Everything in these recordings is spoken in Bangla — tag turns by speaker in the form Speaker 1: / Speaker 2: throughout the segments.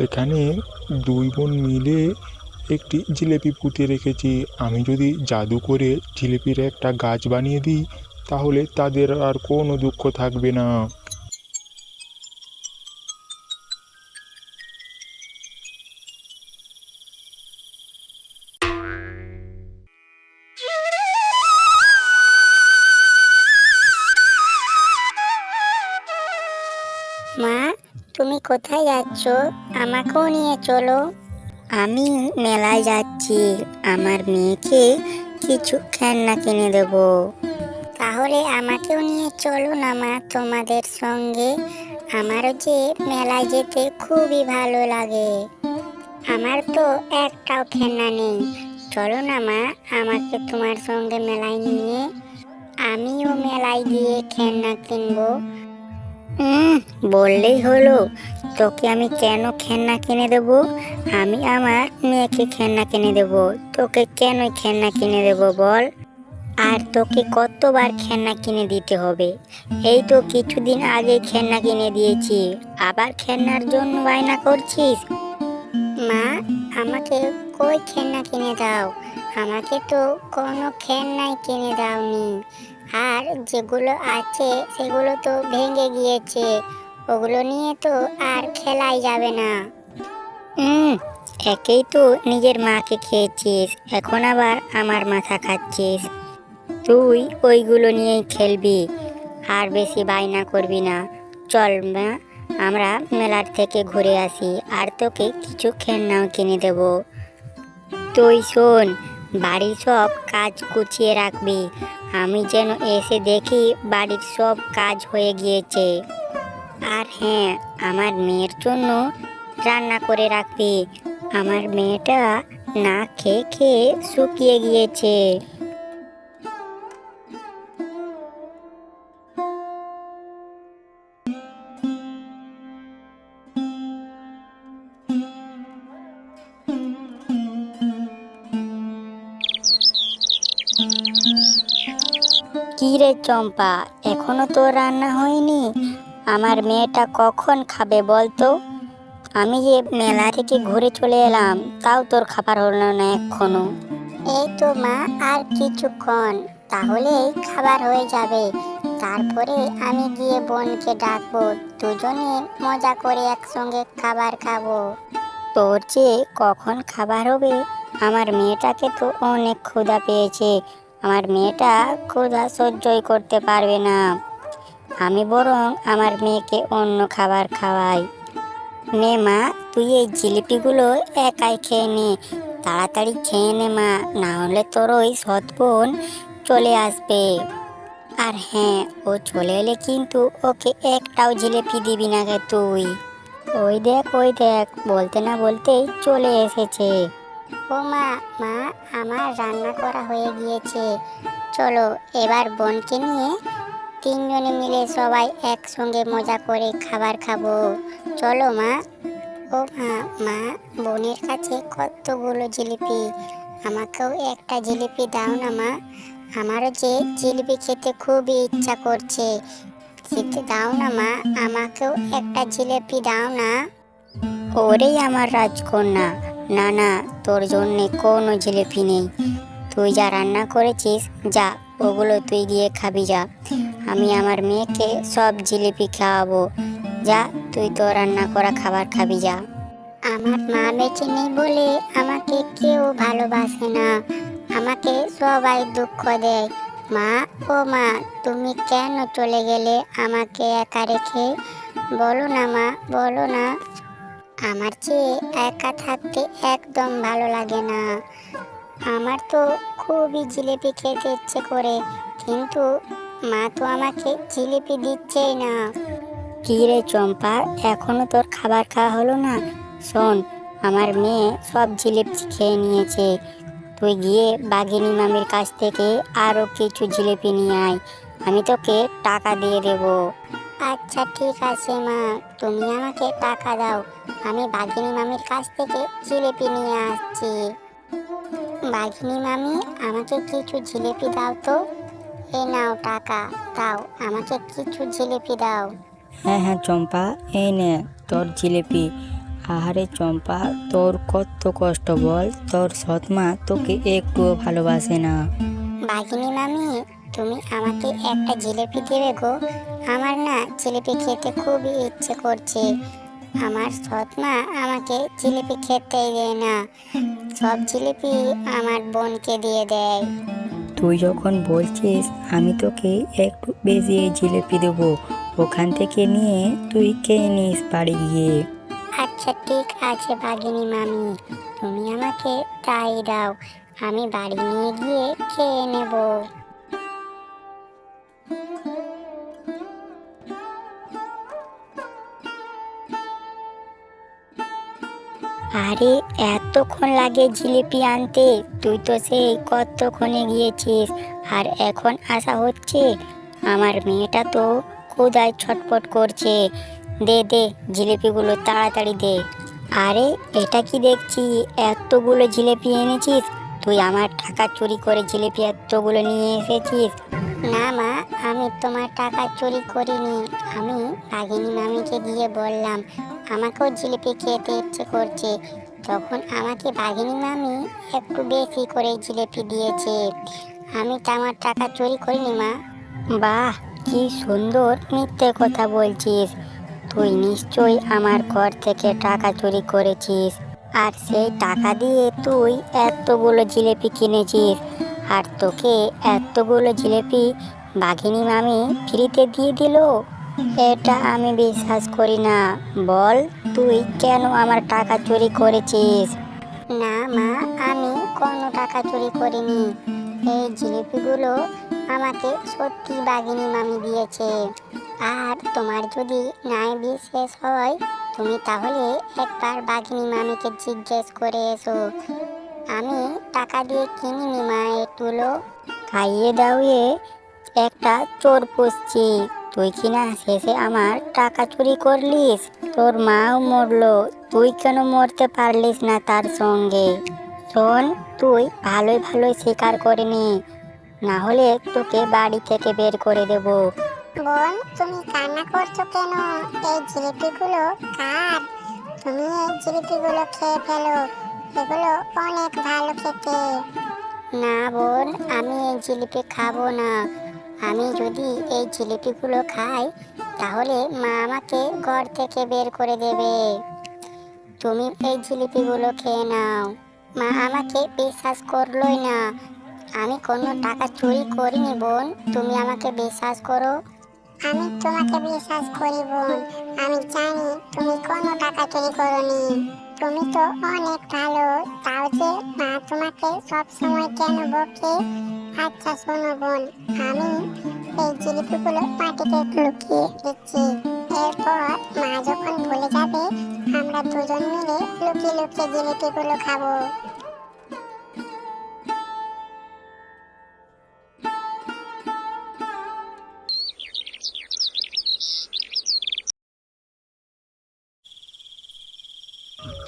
Speaker 1: এখানে দুই বোন মিলে একটি জিলিপি পুঁতে রেখেছি। আমি যদি জাদু করে জিলিপির একটা গাছ বানিয়ে দিই, তাহলে তাদের আর কোনো দুঃখ থাকবে না।
Speaker 2: কোথায় যাচ্ছ? আমাকেও নিয়ে চলো। আমি মেলায় যাচ্ছি। আমার মেয়েকে কিছু খেলনা কিনে দেব। তাহলে আমাকেও নিয়ে চলো না মা, তোমাদের সঙ্গে। আমারও যে মেলায় যেতে খুবই ভালো লাগে। আমার তো একটাও খেলনা নেই। চলো না মা, আমাকে তোমার সঙ্গে মেলায় নিয়ে। আমিও মেলায় গিয়ে খেলনা কিনবো। বললেই হলো। তোকে আমি কেন খেলনা কিনে দেব? আমি আমার মেয়েকে খেলনা কিনে দেব। তোকে কেন খেলনা কিনে দেব বল? আর তোকে কতবার খেলনা কিনে দিতে হবে? এই তো কিছুদিন আগে খেলনা কিনে দিয়েছি। আবার খেলনার জন্য বায়না করছিস? মা, আমাকে কই খেলনা কিনে দাও? আমাকে তো কোনো খেলনাই কিনে দাওনি। আর যেগুলো আছে সেগুলো তো ভেঙে গিয়েছে, ওগুলো নিয়ে তো আর খেলাই যাবে না। হুম, একেই তো নিজের মাকে খেয়েছিস, এখন আবার আমার মাথা খাচ্ছিস। তুই ওইগুলো নিয়েই খেলবি, আর বেশি বায়না করবি না। চল মা, আমরা মেলার থেকে ঘুরে আসি, আর তোকে কিছু খেলনাও কিনে দেব। তুই শোন, বাড়ির সব কাজ গুছিয়ে রাখবি আমি যেন এসে দেখি বাড়ির সব কাজ হয়ে গিয়েছে। আর হ্যাঁ আমার মেয়ের জন্য রান্না করে রাখবি। আমার মেয়েটা না খেয়ে খেয়ে শুকিয়ে গিয়েছে। কি রে চম্পা? এখনও তো রান্না হয়নি। আমার মেয়েটা কখন খাবে বলতো? আমি যে মেলা থেকে ঘুরে চলে এলাম তাও তোর খাবার হলো না এখনও। এই তো মা আর কিছুক্ষণ। তাহলেই খাবার হয়ে যাবে। তারপরে আমি গিয়ে বোনকে ডাকবো। দুজনে মজা করে একসঙ্গে খাবার খাব। তোর যে কখন খাবার হবে আমার মেয়েটাকে তো অনেক ক্ষুধা পেয়েছে। আমার মেয়েটা ক্ষুধা সহ্যই করতে পারবে না। আমি বরং আমার মেয়েকে অন্য খাবার খাওয়াই। নে মা, তুই এই জিলিপিগুলো একাই খেয়ে নে। তাড়াতাড়ি খেয়ে নে মা না হলে তোর ওই সৎ বোন চলে আসবে। আর হ্যাঁ ও চলে এলে কিন্তু ওকে একটাও জিলিপি দিবি না তুই। ওই দেখ ওই দেখ, বলতে না বলতেই চলে এসেছে। ও মা মা, আমার রান্না করা হয়ে গিয়েছে। চলো, এবার বোনকে নিয়ে তিনজনে মিলে সবাই একসঙ্গে মজা করে খাবার খাব। চলো, মা। ও মা মা, বোনের কাছে কতগুলো জিলিপি? আমাকেও একটা জিলিপি দাও না, মা। আমারও যে জিলিপি খেতে খুবই ইচ্ছা করছে, খেতে দাও না, মা। আমাকেও একটা জিলিপি দাও না। ওরেই আমার রাজকন্যা না না, তোর জন্যে কোনো জিলিপি নেই। তুই যা রান্না করেছিস, যা, ওগুলো তুই গিয়ে খাবি, যা। আমি আমার মেয়েকে সব জিলিপি খাওয়াবো। যা, তুই তো রান্না করা খাবার খাবি, যা। আমার মা বেঁচে নেই বলে আমাকে কেউ ভালোবাসে না। আমাকে সবাই দুঃখ দেয়। মা ও মা, তুমি কেন চলে গেলে আমাকে একা রেখে? বলো না মা, বলো না। আমার চেয়ে একা থাকতে একদম ভালো লাগে না। আমার তো খুবই জিলিপি খেতে ইচ্ছে করে, কিন্তু মা তো আমাকে জিলিপি দিচ্ছেই না। কি রে চম্পা, এখনও তোর খাবার খাওয়া হলো না? শোন, আমার মেয়ে সব জিলিপি খেয়ে নিয়েছে। তুই গিয়ে বাঘিনী মামির কাছ থেকে আরও কিছু জিলিপি নিয়ে আয়, আমি তোকে টাকা দিয়ে দেবো। আচ্ছা ঠিক আছে মা। তুমি আমাকে টাকা দাও। আমি বাঘিনী মামির কাছ থেকে জিলিপি নিয়ে আসছি। বাঘিনী মামি আমাকে কিছু জিলিপি দাও তো। এ নাও টাকা। দাও আমাকে কিছু জিলিপি দাও।
Speaker 3: হ্যাঁ হ্যাঁ চম্পা এই নে তোর জিলিপি। আহারে চম্পা তোর কত কষ্ট বল। তোর সৎমা তোকে একটুও ভালোবাসে না।
Speaker 2: বাঘিনী মামি তুমি আমাকে একটা জিলিপি দেবে গো। আমার না জিলিপি খেতে খুবই ইচ্ছে করছে। আমার সৎমা আমাকে জিলিপি খেতেই দেয় না। সব জিলিপি আমার বোনকে দিয়ে দেয়।
Speaker 3: তুই যখন বলছিস আমি তোকে একটু বেশি জিলিপি দেবো। ওখান থেকে নিয়ে তুই খেয়ে নিস বাড়ি গিয়ে।
Speaker 2: আচ্ছা ঠিক আছে বাঘিনী মামি। তুমি আমাকে তাই দাও। আমি বাড়ি নিয়ে গিয়ে খেয়ে নেব। আরে, এতক্ষণ লাগে জিলিপি আনতে। তুই তো সেই কতক্ষণে গিয়েছিস? আর এখন আসা হচ্ছে? আমার মেয়েটা তো ক্ষুদায় ছটপট করছে। দে দে জিলিপিগুলো তাড়াতাড়ি দে। আরে, এটা কি দেখছি? এতগুলো জিলিপি এনেছিস? তুই আমার টাকা চুরি করে জিলিপি এতগুলো নিয়ে এসেছিস? না মা, আমি তোমার টাকা চুরি করিনি। আমি বাঘিনী মামিকে দিয়ে বললাম আমাকেও জিলিপি খেতে ইচ্ছে করছে। তখন আমাকে বাঘিনী মামি একটু বেশি করে জিলিপি দিয়েছে। আমি আমার টাকা চুরি করিনি, মা। বাহ, কি সুন্দর মিথ্যে কথা বলছিস। তুই নিশ্চয়ই আমার ঘর থেকে টাকা চুরি করেছিস। আর সেই টাকা দিয়ে তুই এতগুলো জিলিপি কিনেছিস। আর তোকে এতগুলো জিলিপি বাঘিনী মামি ফ্রিতে দিয়ে দিল। এটা আমি বিশ্বাস করি না। বল তুই কেন আমার টাকা চুরি করেছিস? না মা আমি কোনো টাকা চুরি করিনি। এই জিলিপিগুলো আমাকে সত্যি বাঘিনী মামি দিয়েছে। আর তোমার যদি নাই বিশ্বাস হয় তুমি তাহলে একবার বাঘিনী মামিকে জিজ্ঞেস করে এসো। আমি টাকা দিয়ে কিনিনি মা এগুলো খাইয়ে দাও একটা চোর পুষছি। তুই কি না শেষে আমার টাকা চুরি করলিস? তোর মাও মরলো তুই কেন মরতে পারলিস না তার সঙ্গে? শোন তুই ভালোই ভালোই স্বীকার করে নি। না হলে তোকে বাড়ি থেকে বের করে দেব। বোন তুমি কান্না করছ কেন? এই জিলিপিগুলো কার? তুমি এই জিলিপিগুলো খেয়ে ফেলো। এগুলো অনেক ভালো খেতে। না বোন আমি এই জিলিপি খাব না। আমি যদি এই জিলিপিগুলো খাই, তাহলে মা আমাকে ঘর থেকে বের করে দেবে। তুমি এই জিলিপিগুলো খেয়ে নাও। মা আমাকে বিশ্বাস করলোই না। আমি কোনো টাকা চুরি করিনি বোন। তুমি আমাকে বিশ্বাস করো। আমি তোমাকে বিশ্বাস করি বোন। আমি জানি তুমি কোনো টাকা চুরি করনি। তুমি তো অনেক ভালো। তাও যে মা তোমাকে সব সময় কেন বকে? আচ্ছা শোনো বোন, আমি এই জিলিপিগুলো লুকিয়ে দিচ্ছি। এরপর মা যখন ভুলে যাবে, আমরা দুজন মিলে লুকিয়ে লুকিয়ে জিলিপিগুলো খাব।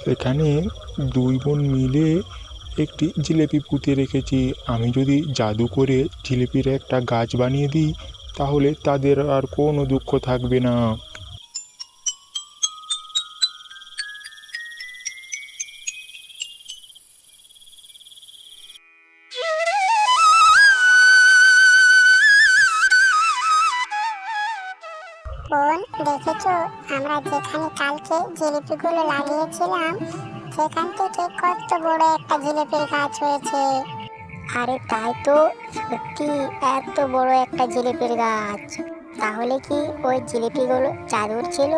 Speaker 1: সেখানে দুই বোন মিলে একটি জিলিপি পুঁতে রেখেছি। আমি যদি জাদু করে জিলিপির একটা গাছ বানিয়ে দিই, তাহলে তাদের আর কোনো দুঃখ থাকবে না।
Speaker 2: কালকে জিলিপিগুলো লাগিয়েছিলাম, সেখান থেকে কত বড় একটা জিলিপির গাছ হয়েছে। আরে তাই তো, সত্যি এত বড় একটা জিলিপির গাছ। তাহলে কি ওই জিলিপিগুলো জাদুর ছিল?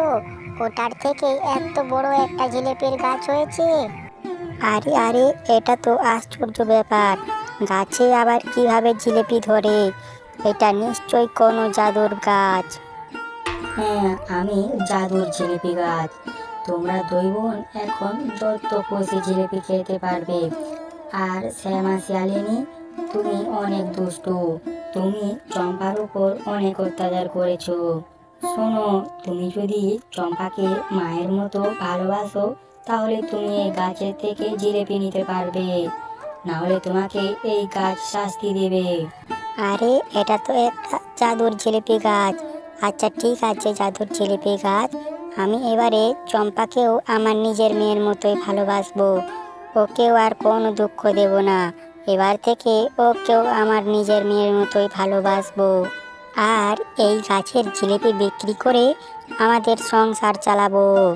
Speaker 2: ওটার থেকে এত বড় একটা জিলিপির গাছ হয়েছে? আরে আরে, এটা তো আশ্চর্য ব্যাপার। গাছে আবার কীভাবে জিলিপি ধরে? এটা নিশ্চয়ই কোনো জাদুর গাছ।
Speaker 3: হ্যাঁ আমি জাদুর জিলিপি গাছ। তোমরা দুই বোন এখন যত খুশি জিলিপি খেতে পারবে। আর শ্যামা শিয়ালিনী, তুমি অনেক দুষ্টু। তুমি চম্পার উপর অনেক অত্যাচার করেছ। শোনো, তুমি যদি চম্পাকে মায়ের মতো ভালোবাসো, তাহলে তুমি এই গাছের থেকে জিলিপি নিতে পারবে। না হলে তোমাকে এই গাছ শাস্তি দেবে।
Speaker 2: আরে, এটা তো একটা জাদুর জিলিপি গাছ। আচ্ছা ঠিক আছে, জাদুর জিলিপি গাছ। আমি এবারে চম্পাকেও আমার নিজের মেয়ের মতোই ভালোবাসবো। ওকেও আর কোনো দুঃখ দেব না। এবার থেকে ওকেও আমার নিজের মেয়ের মতোই ভালোবাসবো। আর এই গাছের জিলিপি বিক্রি করে আমাদের সংসার চালাবো।